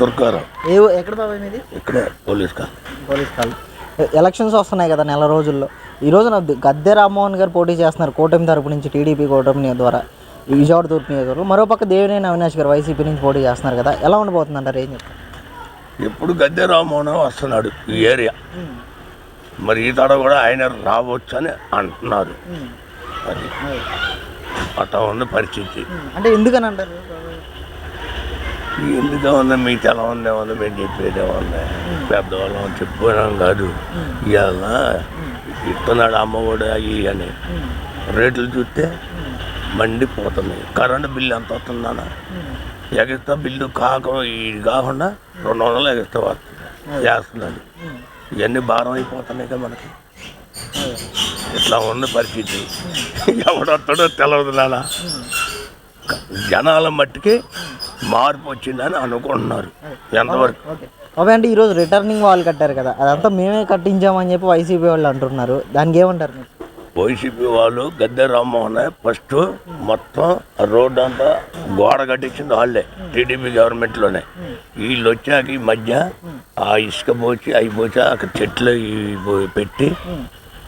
దుర్గారావు. ఏ ఎక్కడ బాబాయ్ మీది? ఇక్కడే పోలీస్ కా పోలీస్ కాల్ ఎలక్షన్స్ వస్తున్నాయి కదా నెల రోజుల్లో. ఈ రోజున గద్దె రామ్మోహన్ గారు పోటీ చేస్తున్నారు కూటమి తరపు నుంచి టీడీపీ కూటమి ద్వారా. ఈ విజయవాడ తూర్పు నియోజకవర్గం మరోపక్క దేవినేని అవినాష్ గారు వైసీపీ నుంచి పోటీ చేస్తున్నారు కదా. ఎలా ఉండబోతుంది అంటారు ఏం చెప్తారు? ఎప్పుడు గద్దె రామ్మోహన్ వస్తున్నాడు ఈ ఏరియా. మరి ఈ తడ కూడా ఆయన రావచ్చు అని అంటున్నారు అది అట్లా ఉంది పరిస్థితి. అంటే ఎందుకని అంటారు? ఎందుగా ఉంది మీ తల ఉందే ఉంది మేము చెప్పేదే ఉంది పెద్దవాళ్ళం చెప్పుకోవడం కాదు. ఇవాళ ఇస్తున్నాడు అమ్మఒడి అయ్యి అని. రేట్లు చూస్తే మండిపోతున్నాయి కరెంటు బిల్లు ఎంత వస్తుందన్న ఎగస్తా బిల్లు కాక ఇది కాకుండా రెండు వందలు ఎగస్తా వస్తుంది. చేస్తున్నాడు ఇవన్నీ భారం అయిపోతున్నాయి కదా మనకి. ఇట్లా ఉంది పరిస్థితి. ఎవడొస్తాడో తెలియదు నాన్న. జనాల మట్టికి మార్పు వచ్చిందని అనుకుంటున్నారు. ఎంతవరకు? ఓకే బాబాయ్ అంటే ఈరోజు రిటర్నింగ్ వాల్ కట్టారు కదా అదంతా మేమే కట్టించామని చెప్పి వైసీపీ వాళ్ళు అంటున్నారు. దానికి ఏమంటారు మీరు? వైసీపీ వాళ్ళు గద్దె రామ్మోహన్ ఫస్ట్ మొత్తం రోడ్ అంతా గోడ కట్టించింది వాళ్ళే టీడీపీ గవర్నమెంట్లోనే. వీళ్ళు వచ్చాక ఈ మధ్య ఆ ఇసుక పోచి అవి పోచి అక్కడ చెట్లు పెట్టి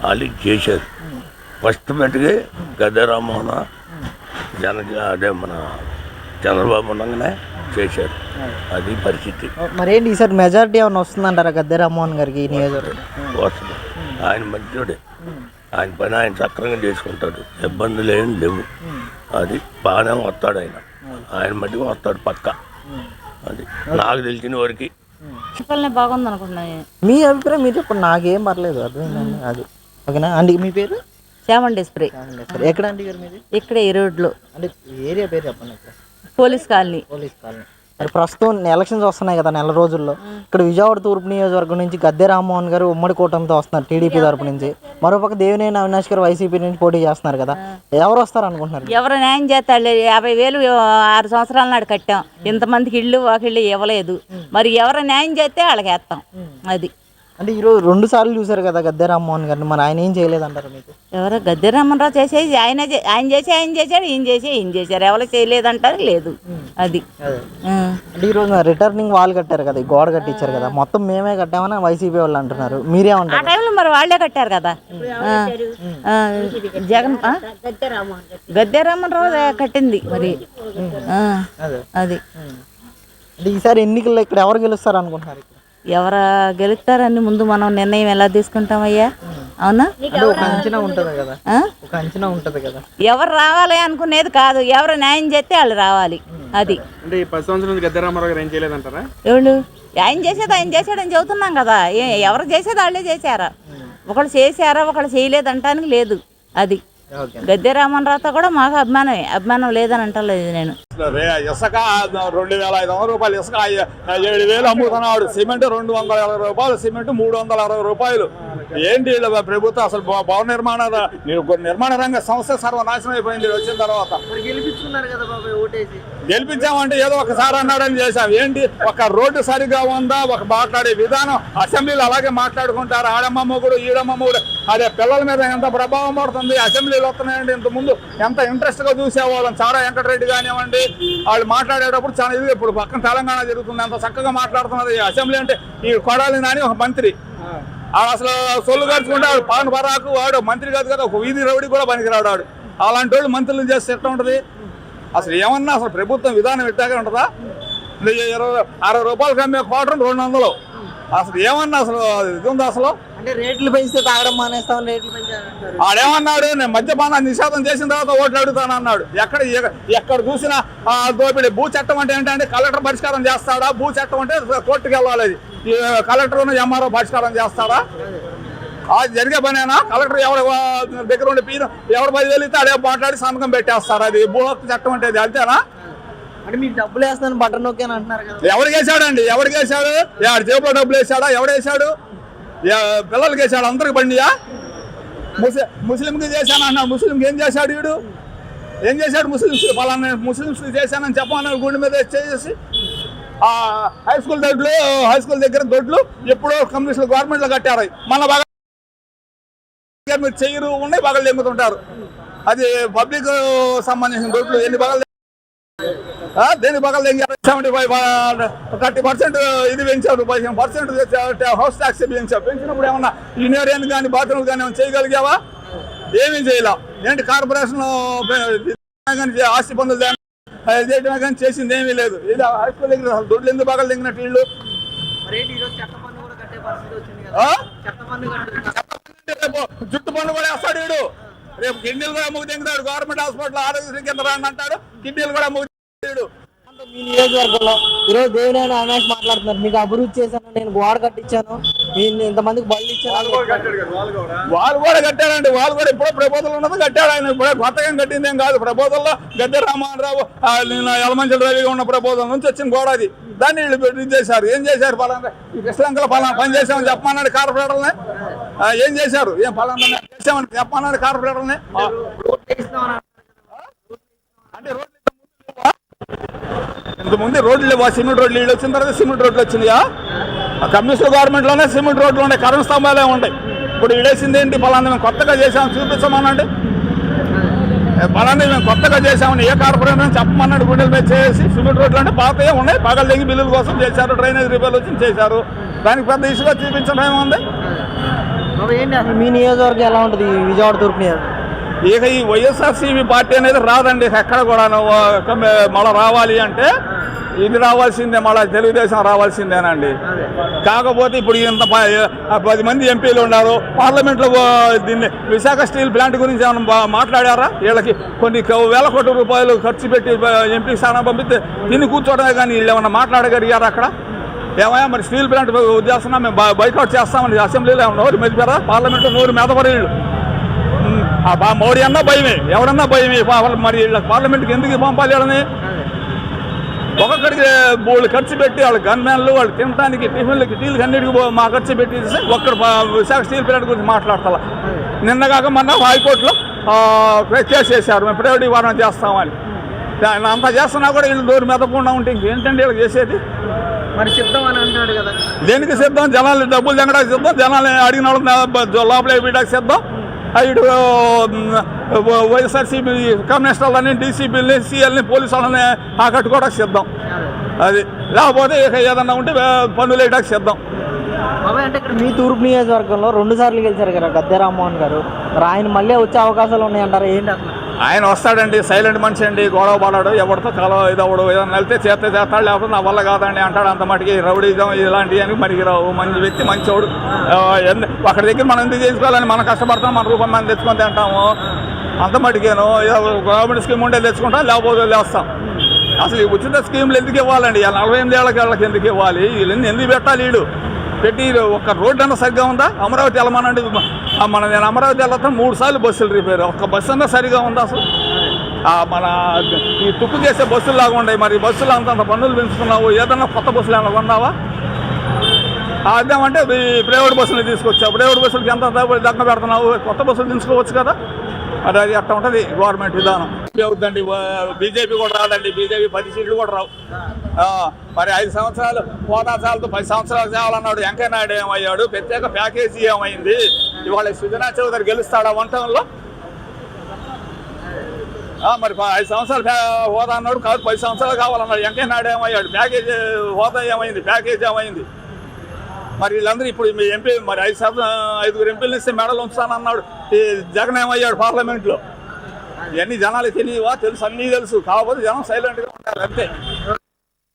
వాళ్ళు చేశారు. ఫస్ట్ పెట్టుకి గద్దె రామ్మోహన్ జన అదే మన చంద్రబాబు ఉండగానే చేశారు అది పరిస్థితి. మరేంటి ఈసారి మెజారిటీ ఏమైనా వస్తుందంటారా గద్దె రామ్మోహన్ గారికి ఈ నియోజకవర్గం? వస్తుంది. ఆయన మంచోడే. ఆయన పని ఆయన సక్రంగా చేసుకుంటాడు. ఇబ్బందులు ఏం లేవు. అది బాగానే వస్తాడు ఆయన. ఆయన మట్టికి వస్తాడు పక్క. అది నాకు తెలిసిన వరకు. చెప్పలనే బాగుంది అనుకుంటున్నాను నేను. మీ అభిప్రాయం మీరు చెప్పండి. నాకేం పర్లేదు. అర్థమైందండి. అది. ఓకేనా? అండి మీ పేరు? చామండి స్ప్రే. ఎక్కడ అండి గారు మీది? ఇక్కడే ఈ రోడ్లో. అంటే ఏరియా పేరు చెప్పండి ఇక్కడ పోలీస్ కాలనీ. Police colony. మరి ప్రస్తుతం ఎలక్షన్స్ వస్తున్నాయి కదా నెల రోజుల్లో. ఇక్కడ విజయవాడ తూర్పు నియోజకవర్గం నుంచి గద్దె రామ్మోహన్ గారు ఉమ్మడి కూటమితో వస్తున్నారు టీడీపీ తరపు నుంచి. మరోపక్క దేవినేని అవినాష్ గారు వైసీపీ నుంచి పోటీ చేస్తున్నారు కదా. ఎవరు వస్తారు అనుకుంటున్నారు ఎవరు న్యాయం చేస్తాడు యాభై వేలు ఆరు సంవత్సరాల నాడు కట్టాం. ఇంతమందికి ఇళ్ళు వాకిళ్ళు ఇవ్వలేదు. మరి ఎవరు న్యాయం చేస్తే వాళ్ళకి వేస్తాం అది. అంటే ఈరోజు రెండు సార్లు చూశారు కదా గద్దె రామ్మోహన్ గారిని. మరి ఆయన ఏం చేయలేదంటారు మీకు? ఎవరో? గద్దె రామన్రావు చేసేది ఆయన ఆయన చేసి ఆయన చేశాడు ఈయన చేసి ఈయన చేశారు ఎవరు చేయలేదంటారు? లేదు. అది. ఆ. అంటే ఈరోజు రిటర్నింగ్ వాల్ కట్టారు కదా గోడ కట్టించారు కదా. మొత్తం మేమే కట్టామని వైసీపీ వాళ్ళు అంటున్నారు. ఆ మీరేమంటారు టైంలో మరి వాళ్ళే కట్టారు కదా. ఆ. ఆ, జగన్ ఆ? గద్దె రామన్రావు కట్టింది మరి. ఆ. అదే. ఈసారి ఎన్నికల్లో ఇక్కడ ఎవరు గెలుస్తారు అనుకుంటున్నారు ఎవరు గెలుస్తారని ముందు మనం నిర్ణయం ఎలా తీసుకుంటామయ్యా? అవునా? అంటే ఒక అంచనా ఉంటుంది కదా. ఆ? ఒక అంచనా ఉంటుంది కదా. ఎవరు రావాలి అనుకునేది కాదు. ఎవరు న్యాయం చేస్తే వాళ్ళు రావాలి. అది. ఎవళ్ళు? ఆయన చేసేది ఆయన చేశాడని చెబుతున్నాం కదా. ఎవరు చేసేది వాళ్ళే చేశారా? ఒకళ్ళు చేశారా ఒకళ్ళు చేయలేదంటానికి లేదు. అది. గద్దె రామన్రావుతో కూడా మాకు అభిమానమే. అభిమానం లేదని అంటలేదు నేను. ఇసుక రెండు వేల ఐదు వందల రూపాయలు. ఇసుక ఏడు వేలు అమ్ముతున్నాడు. సిమెంట్ రెండు వందల ఇరవై రూపాయలు సిమెంట్ మూడు వందల అరవై రూపాయలు. ఏంటి ప్రభుత్వం అసలు భవ- భవన నిర్మాణ నిర్మాణ రంగ సంస్థ సర్వనాశనం అయిపోయింది వచ్చిన తర్వాత. గెలిపించామంటే ఏదో ఒకసారి అన్నాడని చేశాం. ఏంటి? ఒక రోడ్డు సరిగా ఉందా? ఒక మాట్లాడే విధానం. అసెంబ్లీలో అలాగే మాట్లాడుకుంటారు. ఆడమ్మ మొగుడు ఈడమ్మ మొగుడు అదే పిల్లల మీద ఎంత ప్రభావం పడుతుంది? అసెంబ్లీలో వస్తున్నాయండి. ఇంత ముందు ఎంత ఇంట్రెస్ట్గా చూసేవాళ్ళం. చారా వెంకటరెడ్డి కానివ్వండి వాళ్ళు మాట్లాడేటప్పుడు చాలా ఇది ఇప్పుడు పక్కన తెలంగాణ జరుగుతుంది అంత చక్కగా మాట్లాడుతున్నారు ఈ అసెంబ్లీ అంటే ఈ కొడాలి నాని ఒక మంత్రి. అసలు సొల్లు వాడు పాన్ పరాకు వాడు మంత్రి కాదు కదా ఒక వీధి రౌడీ కూడా పనికిరాడు వాడు. అలాంటి వాళ్ళు మంత్రులు చేస్తే ఎట్లా ఉంటుంది? అసలు ఏమన్నా అసలు ప్రభుత్వం విధానం ఎట్టాగా ఉంటుందా? ఇరవై అరవై రూపాయలకి అమ్మే క్వార్టర్ రెండు వందలు. అసలు ఏమన్నా అసలు ఇది ఉందా అసలు? అంటే రేట్లు పెంచితే తాగడం మానేస్తామని రేట్లు పెంచారంటారు ఆడేమన్నాడు? నేను మద్యపానం నిషేధం చేసిన తర్వాత ఓట్లు అడుగుతాను అన్నాడు ఎక్కడ ఎక్కడ చూసినా ఆ దోపిడీ. భూ చట్టం అంటే ఏంటంటే కలెక్టర్ పరిష్కారం చేస్తాడా? భూ చట్టం అంటే కోర్టుకు వెళ్ళాలి కలెక్టర్ ఎంఆర్ఓ పరిష్కారం చేస్తాడా? అది జరిగే పనేనా? కలెక్టర్ ఎవరి దగ్గర ఉండి పీన ఎవరు పదివేలు ఇస్తే అడే మాట్లాడి సంతకం పెట్టేస్తారు అది? భూ హక్కు చట్టం అంటే అది అంతేనా? అంటే మీకు డబ్బులు వేస్తాను బటన్ నొక్కి అని అంటున్నారు కదా. ఎవరికి వేసాడండి ఎవరికి వేసాడు ఎవరి జేబులో డబ్బులు వేసాడా ఎవడు వేసాడు పిల్లలకి వేసాడు అందరికి బండియా ముస్లిం ముస్లింకి చేశాను అన్నాడు ముస్లింకి ఏం చేశాడు వీడు? ఏం చేశాడు ముస్లింస్ పలానా ముస్లింస్ చేశానని చెప్పమన్నాడు గుండె మీద చేసి ఆ హై స్కూల్ దొడ్లు హై స్కూల్ దగ్గర దొడ్లు ఎప్పుడో కమ్యూనిస్టులు గవర్నమెంట్లో కట్టారు. మన బాగా మీరు చెయ్యరు ఉన్నాయి బాగా ఎమ్ముతుంటారు అది పబ్లిక్ సంబంధించిన దొడ్లు ఎన్ని బాగా దేని పక్కన సెవెంటీ ఫైవ్ థర్టీ పర్సెంట్ ఇది పెంచారు పదిహేను పర్సెంట్ హౌస్ ట్యాక్స్ పెంచావు పెంచినప్పుడు ఏమన్నా యూనియన్ కానీ బాత్రూమ్లు కానీ ఏమైనా చేయగలిగావా? ఏమీ చేయలే. ఏంటి కార్పొరేషన్ ఆస్తి పనులు చేయడమే కానీ చేసింది ఏమీ లేదు. ఇది హై స్కూల్ దగ్గర అసలు దొడ్లు ఎందుకు బాగా దిగినట్టు వీళ్ళు? జుట్టు పన్ను కూడా వేస్తాడు వీడు. రేపు కిడ్నీలు కూడా అమ్ముకు దిగుతాడు గవర్నమెంట్ హాస్పిటల్ ఆరోగ్యశ్రీ కింద రాని అంటాడు. కిడ్నీలు కూడా అమ్ముకు దిగుతాడు మీ నియోజకవర్గంలో ఈరోజు దేవినేని అవినాష్ మాట్లాడుతున్నారు. మీకు అభివృద్ధి చేశాను నేను గోడ కట్టించాను నేను ఇంతమందికి బళ్ళు ఇచ్చాను వాళ్ళు కూడా కట్టారండి వాళ్ళు కూడా ఇప్పుడు ప్రపోజల్ ఉన్నది కట్టాడు ఆయన ఇప్పుడు కొత్తగా కట్టింది ఏం కాదు. ప్రపోజల్లో గద్దె రామారావు యలమంచల రవిగా ఉన్న ప్రపోజల్ నుంచి వచ్చిన గోడ అది. దాన్ని వీళ్ళు చేశారు. ఏం చేశారు పలానా? ఈ పలానా పని చేసామని చెప్పమన్నాడు కార్పొరేటర్ని ఆ, ఏం చేశారు? ఏం పలానా చేసామని చెప్పమన్నాడు కార్పొరేటర్ని ఆ, అంటే రోడ్లు ఇంతకుముందు రోడ్లు లేవా? సిమెంట్ రోడ్లు వీళ్ళు వచ్చిన తర్వాత సిమెంట్ రోడ్లు వచ్చినాయా? ఆ కమ్యూనిస్ట్ గవర్నమెంట్లోనే సిమెంట్ రోడ్లు ఉన్నాయి కరెంట్ స్తంభాలే ఉంటాయి. ఇప్పుడు ఇడేసింది ఏంటి ఫలాన్ని మేము కొత్తగా చేసాం చూపించమనండి. ఫలాన్ని మేము కొత్తగా చేసామని ఏ కార్పొరేషన్ అని చెప్పమన్నాడు గుండెల మీద చేసి సిమెంట్ రోడ్లు అంటే పాతయే ఉన్నాయి పగలు దిగి బిల్లుల కోసం చేశారు డ్రైనేజ్ రిపేర్లు వచ్చి చేశారు. దానికి పెద్ద ఇష్యూగా చూపించడం ఏముంది? ఏంటి అసలు మీ నియోజకవర్గం ఎలా ఉంటుంది? విజయవాడ తూర్పు నియోజకవర్గం? ఇక ఈ వైఎస్ఆర్సీపీ పార్టీ అనేది రాదండి. ఎక్కడ కూడా మళ్ళీ రావాలి అంటే ఇది రావాల్సిందే మళ్ళీ తెలుగుదేశం రావాల్సిందేనండి. కాకపోతే ఇప్పుడు ఇంత పది మంది ఎంపీలు ఉన్నారు. పార్లమెంట్లో దీన్ని విశాఖ స్టీల్ ప్లాంట్ గురించి ఏమైనా మాట్లాడారా? వీళ్ళకి కొన్ని వేల కోట్ల రూపాయలు ఖర్చు పెట్టి ఎంపీ స్థానం పంపిస్తే తిని కూర్చోవడమే కానీ వీళ్ళు ఏమైనా మాట్లాడగలిగారా అక్కడ? ఏమయ్యా మరి స్టీల్ ప్లాంట్ చేస్తున్నాం మేము బైకౌట్ చేస్తామని అసెంబ్లీలో ఏమన్నా నోరు మెదిపారా? పార్లమెంట్లో నోరు మెదపరు వీళ్ళు ఉమ్, ఆ బా మోడీ అన్నా భయమే. ఎవడన్నా భయమే. మరి వీళ్ళ పార్లమెంట్కి ఎందుకు పంపాలి వాళ్ళని ఒక్కొక్కడికి బోళ్ళు ఖర్చు పెట్టి వాళ్ళ గన్మ్యాన్లు వాళ్ళు తినడానికి టిఫిన్లకి టీలకు అన్నిటికీ మా ఖర్చు పెట్టి ఒక్కడ విశాఖ స్టీల్ ప్లాంట్ గురించి మాట్లాడతా నిన్న కాక మొన్న హైకోర్టులో కేసు వేశారు మేము ప్రైవేట్ వారం చేస్తామని. అంతా చేస్తున్నా కూడా వీళ్ళు దూరం మెదకుండా ఉంటే ఇంకేంటండి వీళ్ళకి చేసేది? మరి సిద్ధం అని అంటున్నాడు కదా. దేనికి సిద్ధం జనాలు డబ్బులు తెంగడానికి సిద్ధం జనాలు అడిగిన వాళ్ళు లోపల వేయడానికి సిద్ధం ఇటు వైఎస్ఆర్సీపీ వాళ్ళని డీసీపీలని సీఎల్ని పోలీసు వాళ్ళని ఆకట్టుకోవడానికి సిద్ధం. అది లేకపోతే ఇక ఏదన్నా ఉంటే వే- పన్నులు వేయడానికి సిద్ధం. అంటే ఇక్కడ మీ తూర్పు నియోజకవర్గంలో రెండు సార్లు గెలిచారు కదా గద్దె రామ్మోహన్ గారు. ఆయన మళ్ళీ వచ్చే అవకాశాలు ఉన్నాయంటారు? ఏంటి అసలు? ఆయన వస్తాడండి సైలెంట్ మనిషి అండి గొడవ పడాడు ఎవరితో కలవ ఇదవడు ఏదైనా వెళ్తే చేస్తే చేస్తాడు లేకపోతే నా వల్ల కాదండి అంటాడు అంత మటుకి రౌడీజం ఇలాంటివి అని మనకి రావు మంచి వ్యక్తి మంచోడు. ఆ, దగ్గర మనం ఎందుకు చేసుకోవాలని మనం కష్టపడతాం మన రూపం మనం తెచ్చుకొని తింటాము. అంత మటుకేను ఏదో గవర్నమెంట్ స్కీమ్ ఉంటే తెచ్చుకుంటాం లేకపోతే లేస్తాం అసలు ఈ ఉచిత స్కీమ్లు ఎందుకు ఇవ్వాలండి? నలభై ఎనిమిది ఏళ్ళకి వాళ్ళకి ఎందుకు ఇవ్వాలి? వీళ్ళని ఎందుకు పెట్టాలి వీడు పెట్టి ఒక రోడ్డు అన్న సరిగ్గా ఉందా? అమరావతి వెళ్ళమనండి. మన నేను అమరావతి వెళ్తా మూడు సార్లు బస్సులు రిపేర్. ఒక్క బస్సు అన్నా సరిగా ఉందా అసలు? మన ఈ తుక్కు చేసే బస్సులు లాగా ఉన్నాయి. మరి బస్సులు అంత పన్నులు పెంచుకున్నావు ఏదన్నా కొత్త బస్సులు ఏమైనా కొన్నావా? అదేమంటే ఈ ప్రైవేట్ బస్సులు తీసుకొచ్చావు. ప్రైవేట్ బస్సులకి ఎంత దగ్గర పెడుతున్నావు? కొత్త బస్సులు తీసుకోవచ్చు కదా? అది అది అట్లా ఉంటుంది? గవర్నమెంట్ విధానం. అవుతుందండి బీజేపీ కూడా రాదండి. బీజేపీ పది సీట్లు కూడా రావు. మరి ఐదు సంవత్సరాలు పోతా చాలతో పది సంవత్సరాలు చేయాలన్నాడు వెంకయ్య నాయుడు ఏమయ్యాడు? ప్రత్యేక ప్యాకేజీ ఏమైంది? ఇవాళ సుజనా చౌదరి గెలుస్తాడా వంటంలో? మరి ఐదు సంవత్సరాలు హోదా అన్నాడు కాదు పది సంవత్సరాలు కావాలన్నాడు. వెంకయ్య నాయుడు ఏమయ్యాడు? ప్యాకేజీ హోదా ఏమైంది? ప్యాకేజీ ఏమైంది? మరి వీళ్ళందరూ ఇప్పుడు మీ ఎంపీ మరి ఐదు శాతం ఐదుగురు ఎంపీలు ఇస్తే మెడలు ఉంచుతానన్నాడు. ఈ జగన్ ఏమయ్యాడు పార్లమెంట్లో? ఇవన్నీ జనాలకు తెలియవా? తెలుసు అన్నీ తెలుసు. కాకపోతే జనం సైలెంట్గా ఉంటారు అంతే.